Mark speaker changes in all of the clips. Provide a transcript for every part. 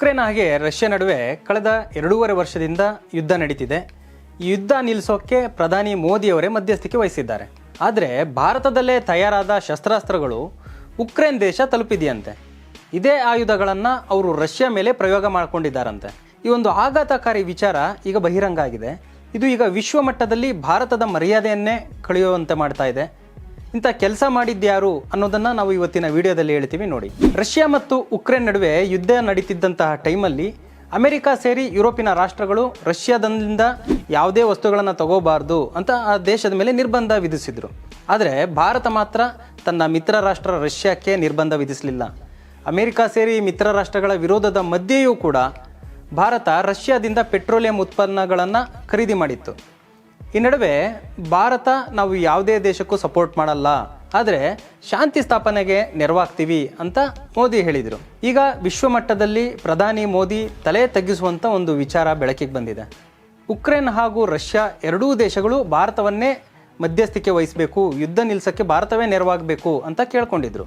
Speaker 1: Ukraine ಹಾಗೆ Russia ನಡುವೆ ಕಳೆದ ಎರಡೂವರೆ ವರ್ಷದಿಂದ ಯುದ್ಧ ನಡೀತಿದೆ. ಯುದ್ಧ ನಿಲ್ಲಿಸೋಕ್ಕೆ ಪ್ರಧಾನಿ ಮೋದಿಯವರೇ ಮಧ್ಯಸ್ಥಿಕೆ ವಹಿಸಿದ್ದಾರೆ. ಆದರೆ ಭಾರತದಲ್ಲೇ ತಯಾರಾದ ಶಸ್ತ್ರಾಸ್ತ್ರಗಳು ಉಕ್ರೇನ್ ದೇಶ ತಲುಪಿದೆಯಂತೆ. ಇದೇ ಆಯುಧಗಳನ್ನು ಅವರು ರಷ್ಯಾ ಮೇಲೆ ಪ್ರಯೋಗ ಮಾಡಿಕೊಂಡಿದ್ದಾರಂತೆ. ಈ ಒಂದು ಆಘಾತಕಾರಿ ವಿಚಾರ ಈಗ ಬಹಿರಂಗ ಆಗಿದೆ. ಇದು ಈಗ ವಿಶ್ವ ಮಟ್ಟದಲ್ಲಿ ಭಾರತದ ಮರ್ಯಾದೆಯನ್ನೇ ಕಳೆಯುವಂತೆ ಮಾಡ್ತಾ ಇದೆ. ಇಂಥ ಕೆಲಸ ಮಾಡಿದ್ಯಾರು ಅನ್ನೋದನ್ನ ನಾವು ಇವತ್ತಿನ ವಿಡಿಯೋದಲ್ಲಿ ಹೇಳ್ತೀವಿ ನೋಡಿ. ರಷ್ಯಾ ಮತ್ತು ಉಕ್ರೇನ್ ನಡುವೆ ಯುದ್ಧ ನಡೀತಿದ್ದಂತಹ ಟೈಮಲ್ಲಿ ಅಮೆರಿಕ ಸೇರಿ ಯುರೋಪಿನ ರಾಷ್ಟ್ರಗಳು ರಷ್ಯಾದಿಂದ ಯಾವುದೇ ವಸ್ತುಗಳನ್ನು ತಗೋಬಾರ್ದು ಅಂತ ಆ ದೇಶದ ಮೇಲೆ ನಿರ್ಬಂಧ ವಿಧಿಸಿದ್ರು. ಆದರೆ ಭಾರತ ಮಾತ್ರ ತನ್ನ ಮಿತ್ರ ರಾಷ್ಟ್ರ ರಷ್ಯಾಕ್ಕೆ ನಿರ್ಬಂಧ ವಿಧಿಸಲಿಲ್ಲ. ಅಮೆರಿಕ ಸೇರಿ ಮಿತ್ರ ರಾಷ್ಟ್ರಗಳ ವಿರೋಧದ ಮಧ್ಯೆಯೂ ಕೂಡ ಭಾರತ ರಷ್ಯಾದಿಂದ ಪೆಟ್ರೋಲಿಯಂ ಉತ್ಪನ್ನಗಳನ್ನು ಖರೀದಿ ಮಾಡಿತ್ತು. ಈ ನಡುವೆ ಭಾರತ ನಾವು ಯಾವುದೇ ದೇಶಕ್ಕೂ ಸಪೋರ್ಟ್ ಮಾಡಲ್ಲ. ಆದರೆ ಶಾಂತಿ ಸ್ಥಾಪನೆಗೆ ನೆರವಾಗ್ತೀವಿ ಅಂತ ಮೋದಿ ಹೇಳಿದರು. ಈಗ ವಿಶ್ವಮಟ್ಟದಲ್ಲಿ ಪ್ರಧಾನಿ ಮೋದಿ ತಲೆ ತಗ್ಗಿಸುವಂಥ ಒಂದು ವಿಚಾರ ಬೆಳಕಿಗೆ ಬಂದಿದೆ. ಉಕ್ರೇನ್ ಹಾಗೂ ರಷ್ಯಾ ಎರಡೂ ದೇಶಗಳು ಭಾರತವನ್ನೇ ಮಧ್ಯಸ್ಥಿಕೆ ವಹಿಸಬೇಕು, ಯುದ್ಧ ನಿಲ್ಲಿಸೋಕ್ಕೆ ಭಾರತವೇ ನೆರವಾಗಬೇಕು ಅಂತ ಕೇಳ್ಕೊಂಡಿದ್ರು.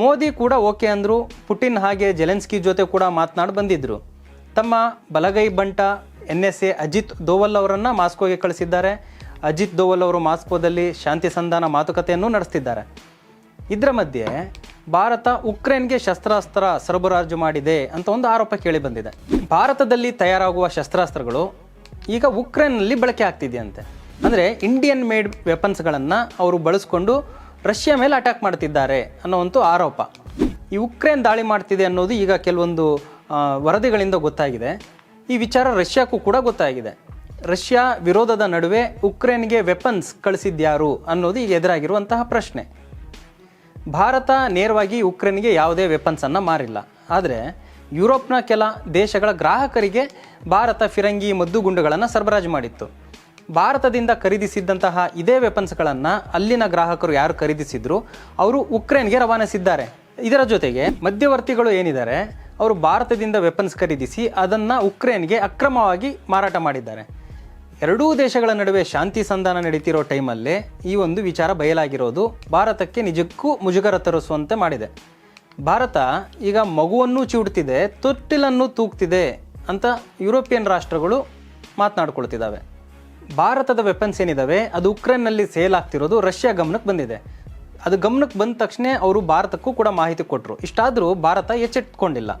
Speaker 1: ಮೋದಿ ಕೂಡ ಓಕೆ ಅಂದರು, ಪುಟಿನ್ ಹಾಗೆ ಜೆಲೆನ್ಸ್ಕಿ ಜೊತೆ ಕೂಡ ಮಾತನಾಡಿ ಬಂದಿದ್ದರು ತಮ್ಮ ಬಲಗೈ ಬಂಟ N S A Ajit Doval ಅವರನ್ನು ಮಾಸ್ಕೋಗೆ ಕಳಿಸಿದ್ದಾರೆ. ಅಜಿತ್ ದೋವಲ್ ಅವರು ಮಾಸ್ಕೋದಲ್ಲಿ ಶಾಂತಿ ಸಂಧಾನ ಮಾತುಕತೆಯನ್ನು ನಡೆಸ್ತಿದ್ದಾರೆ. ಇದರ ಮಧ್ಯೆ ಭಾರತ ಉಕ್ರೇನ್ಗೆ ಶಸ್ತ್ರಾಸ್ತ್ರ ಸರಬರಾಜು ಮಾಡಿದೆ ಅಂತ ಒಂದು ಆರೋಪ ಕೇಳಿ ಬಂದಿದೆ. ಭಾರತದಲ್ಲಿ ತಯಾರಾಗುವ ಶಸ್ತ್ರಾಸ್ತ್ರಗಳು ಈಗ ಉಕ್ರೇನ್ನಲ್ಲಿ ಬಳಕೆ ಆಗ್ತಿದೆಯಂತೆ. ಅಂದರೆ ಇಂಡಿಯನ್ ಮೇಡ್ ವೆಪನ್ಸ್ಗಳನ್ನು ಅವರು ಬಳಸ್ಕೊಂಡು ರಷ್ಯಾ ಮೇಲೆ ಅಟ್ಯಾಕ್ ಮಾಡ್ತಿದ್ದಾರೆ ಅನ್ನೋವಂಥ ಆರೋಪ. ಈ ಉಕ್ರೇನ್ ದಾಳಿ ಮಾಡ್ತಿದೆ ಅನ್ನೋದು ಈಗ ಕೆಲವೊಂದು ವರದಿಗಳಿಂದ ಗೊತ್ತಾಗಿದೆ. ಈ ವಿಚಾರ ರಷ್ಯಾಕ್ಕೂ ಕೂಡ ಗೊತ್ತಾಗಿದೆ. ರಷ್ಯಾ ವಿರೋಧದ ನಡುವೆ ಉಕ್ರೇನ್ಗೆ ವೆಪನ್ಸ್ ಕಳಿಸಿದ್ಯಾರು ಅನ್ನೋದು ಈಗ ಎದುರಾಗಿರುವಂತಹ ಪ್ರಶ್ನೆ. ಭಾರತ ನೇರವಾಗಿ ಉಕ್ರೇನ್ಗೆ ಯಾವುದೇ ವೆಪನ್ಸನ್ನು ಮಾರಿಲ್ಲ. ಆದರೆ ಯುರೋಪ್ನ ಕೆಲ ದೇಶಗಳ ಗ್ರಾಹಕರಿಗೆ ಭಾರತ ಫಿರಂಗಿ ಮದ್ದುಗುಂಡುಗಳನ್ನು ಸರಬರಾಜು ಮಾಡಿತ್ತು. ಭಾರತದಿಂದ ಖರೀದಿಸಿದ್ದಂತಹ ಇದೇ ವೆಪನ್ಸ್ಗಳನ್ನು ಅಲ್ಲಿನ ಗ್ರಾಹಕರು ಯಾರು ಖರೀದಿಸಿದ್ರು? ಅವರು ಉಕ್ರೇನ್ಗೆ ರವಾನಿಸಿದ್ದಾರೆ. ಇದರ ಜೊತೆಗೆ ಮಧ್ಯವರ್ತಿಗಳು ಏನಿದ್ದಾರೆ? ಅವರು ಭಾರತದಿಂದ ವೆಪನ್ಸ್ ಖರೀದಿಸಿ ಅದನ್ನು ಉಕ್ರೇನ್ಗೆ ಅಕ್ರಮವಾಗಿ ಮಾರಾಟ ಮಾಡಿದ್ದಾರೆ. ಎರಡೂ ದೇಶಗಳ ನಡುವೆ ಶಾಂತಿ ಸಂಧಾನ ನಡೀತಿರೋ ಟೈಮಲ್ಲೇ ಈ ಒಂದು ವಿಚಾರ ಬಯಲಾಗಿರೋದು ಭಾರತಕ್ಕೆ ನಿಜಕ್ಕೂ ಮುಜುಗರ ತರಿಸುವಂತೆ ಮಾಡಿದೆ. ಭಾರತ ಈಗ ಮಗುವನ್ನು ಚಿವುಡ್ತಿದೆ ತೊಟ್ಟಿಲನ್ನು ತೂಗ್ತಿದೆ ಅಂತ ಯುರೋಪಿಯನ್ ರಾಷ್ಟ್ರಗಳು ಮಾತನಾಡ್ಕೊಳ್ತಿದ್ದಾವೆ. ಭಾರತದ ವೆಪನ್ಸ್ ಏನಿದಾವೆ? ಅದು ಉಕ್ರೇನ್ನಲ್ಲಿ ಸೇಲ್ ಆಗ್ತಿರೋದು ರಷ್ಯಾ ಗಮನಕ್ಕೆ ಬಂದಿದೆ. ಅದು ಗಮನಕ್ಕೆ ಬಂದ ತಕ್ಷಣ ಅವರು ಭಾರತಕ್ಕೂ ಕೂಡ ಮಾಹಿತಿ ಕೊಟ್ಟರು ಇಷ್ಟಾದರೂ ಭಾರತ ಎಚ್ಚೆತ್ಕೊಂಡಿಲ್ಲ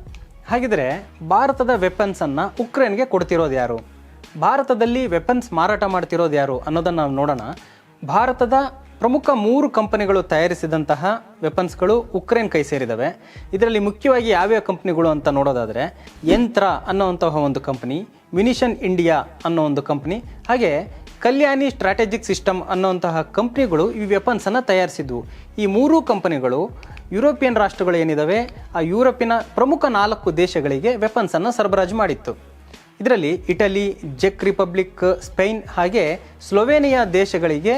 Speaker 1: ಹಾಗಿದ್ರೆ ಭಾರತದ ವೆಪನ್ಸನ್ನು ಉಕ್ರೇನ್ಗೆ ಕೊಡ್ತಿರೋದು ಯಾರು? ಭಾರತದಲ್ಲಿ ವೆಪನ್ಸ್ ಮಾರಾಟ ಮಾಡ್ತಿರೋದು ಯಾರು ಅನ್ನೋದನ್ನು ನಾವು ನೋಡೋಣ. ಭಾರತದ ಪ್ರಮುಖ ಮೂರು ಕಂಪನಿಗಳು ತಯಾರಿಸಿದಂತಹ ವೆಪನ್ಸ್ಗಳು ಉಕ್ರೇನ್ ಕೈ ಸೇರಿದವೆ. ಇದರಲ್ಲಿ ಮುಖ್ಯವಾಗಿ ಯಾವ್ಯಾವ ಕಂಪ್ನಿಗಳು ಅಂತ ನೋಡೋದಾದರೆ ಯಂತ್ರ ಅನ್ನೋವಂತಹ ಒಂದು ಕಂಪನಿ ಮಿನಿಷನ್ ಇಂಡಿಯಾ ಅನ್ನೋ ಒಂದು ಕಂಪ್ನಿ, ಹಾಗೆ ಕಲ್ಯಾಣಿ ಸ್ಟ್ರಾಟಜಿಕ್ ಸಿಸ್ಟಮ್ ಅನ್ನುವಂತಹ ಕಂಪ್ನಿಗಳು ಈ ವೆಪನ್ಸನ್ನು ತಯಾರಿಸಿದ್ವು. ಈ ಮೂರೂ ಕಂಪನಿಗಳು ಯುರೋಪಿಯನ್ ರಾಷ್ಟ್ರಗಳು ಏನಿದಾವೆ, ಆ ಯುರೋಪಿನ ಪ್ರಮುಖ ನಾಲ್ಕು ದೇಶಗಳಿಗೆ ವೆಪನ್ಸನ್ನು ಸರಬರಾಜು ಮಾಡಿತ್ತು. ಇದರಲ್ಲಿ ಇಟಲಿ ಜೆಕ್ ರಿಪಬ್ಲಿಕ್ ಸ್ಪೇನ್ ಹಾಗೆ ಸ್ಲೊವೇನಿಯಾ ದೇಶಗಳಿಗೆ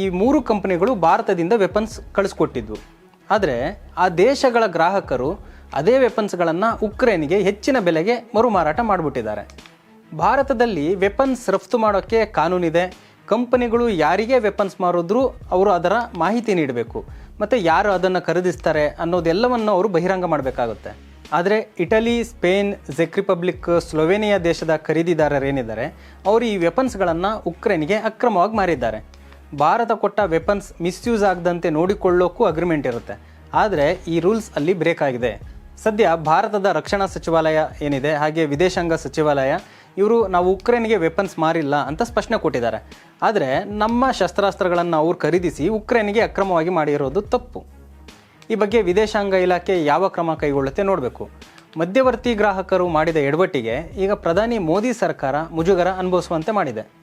Speaker 1: ಈ ಮೂರು ಕಂಪನಿಗಳು ಭಾರತದಿಂದ ವೆಪನ್ಸ್ ಕಳಿಸ್ಕೊಟ್ಟಿದ್ವು. ಆದರೆ ಆ ದೇಶಗಳ ಗ್ರಾಹಕರು ಅದೇ ವೆಪನ್ಸ್ಗಳನ್ನು ಉಕ್ರೇನ್ಗೆ ಹೆಚ್ಚಿನ ಬೆಲೆಗೆ ಮರುಮಾರಾಟ ಮಾಡಿಬಿಟ್ಟಿದ್ದಾರೆ. ಭಾರತದಲ್ಲಿ ವೆಪನ್ಸ್ ರಫ್ತು ಮಾಡೋಕ್ಕೆ ಕಾನೂನಿದೆ. ಕಂಪನಿಗಳು ಯಾರಿಗೆ ವೆಪನ್ಸ್ ಮಾರಿದ್ರು ಅವರು ಅದರ ಮಾಹಿತಿ ನೀಡಬೇಕು. ಮತ್ತು ಯಾರು ಅದನ್ನು ಖರೀದಿಸ್ತಾರೆ ಅನ್ನೋದೆಲ್ಲವನ್ನು ಅವರು ಬಹಿರಂಗ ಮಾಡಬೇಕಾಗುತ್ತೆ. ಆದರೆ ಇಟಲಿ, ಸ್ಪೇನ್ ಜೆಕ್ ರಿಪಬ್ಲಿಕ್ ಸ್ಲೊವೇನಿಯಾ ದೇಶದ ಖರೀದಿದಾರರೇನಿದ್ದಾರೆ ಅವರು ಈ ವೆಪನ್ಸ್ಗಳನ್ನು ಉಕ್ರೇನ್ಗೆ ಅಕ್ರಮವಾಗಿ ಮಾರಿದ್ದಾರೆ. ಭಾರತ ಕೊಟ್ಟ ವೆಪನ್ಸ್ ಮಿಸ್ಯೂಸ್ ಆಗದಂತೆ ನೋಡಿಕೊಳ್ಳೋಕ್ಕೂ ಅಗ್ರಿಮೆಂಟ್ ಇರುತ್ತೆ. ಆದರೆ ಈ ರೂಲ್ಸ್ ಅಲ್ಲಿ ಬ್ರೇಕ್ ಆಗಿದೆ. ಸದ್ಯ ಭಾರತದ ರಕ್ಷಣಾ ಸಚಿವಾಲಯ ಏನಿದೆ, ಹಾಗೆ ವಿದೇಶಾಂಗ ಸಚಿವಾಲಯ ಇವರು ನಾವು ಉಕ್ರೇನ್ಗೆ ವೆಪನ್ಸ್ ಮಾರಿಲ್ಲ ಅಂತ ಸ್ಪಷ್ಟನೆ ಕೊಟ್ಟಿದ್ದಾರೆ. ಆದರೆ ನಮ್ಮ ಶಸ್ತ್ರಾಸ್ತ್ರಗಳನ್ನು ಅವ್ರು ಖರೀದಿಸಿ ಉಕ್ರೇನ್ಗೆ ಅಕ್ರಮವಾಗಿ ಮಾಡಿರೋದು ತಪ್ಪು. ಈ ಬಗ್ಗೆ ವಿದೇಶಾಂಗ ಇಲಾಖೆ ಯಾವ ಕ್ರಮ ಕೈಗೊಳ್ಳುತ್ತೆ ನೋಡಬೇಕು. ಮಧ್ಯವರ್ತಿ ಗ್ರಾಹಕರು ಮಾಡಿದ ಎಡವಟ್ಟಿಗೆ ಈಗ ಪ್ರಧಾನಿ ಮೋದಿ ಸರ್ಕಾರ ಮುಜುಗರ ಅನುಭವಿಸುವಂತೆ ಮಾಡಿದೆ.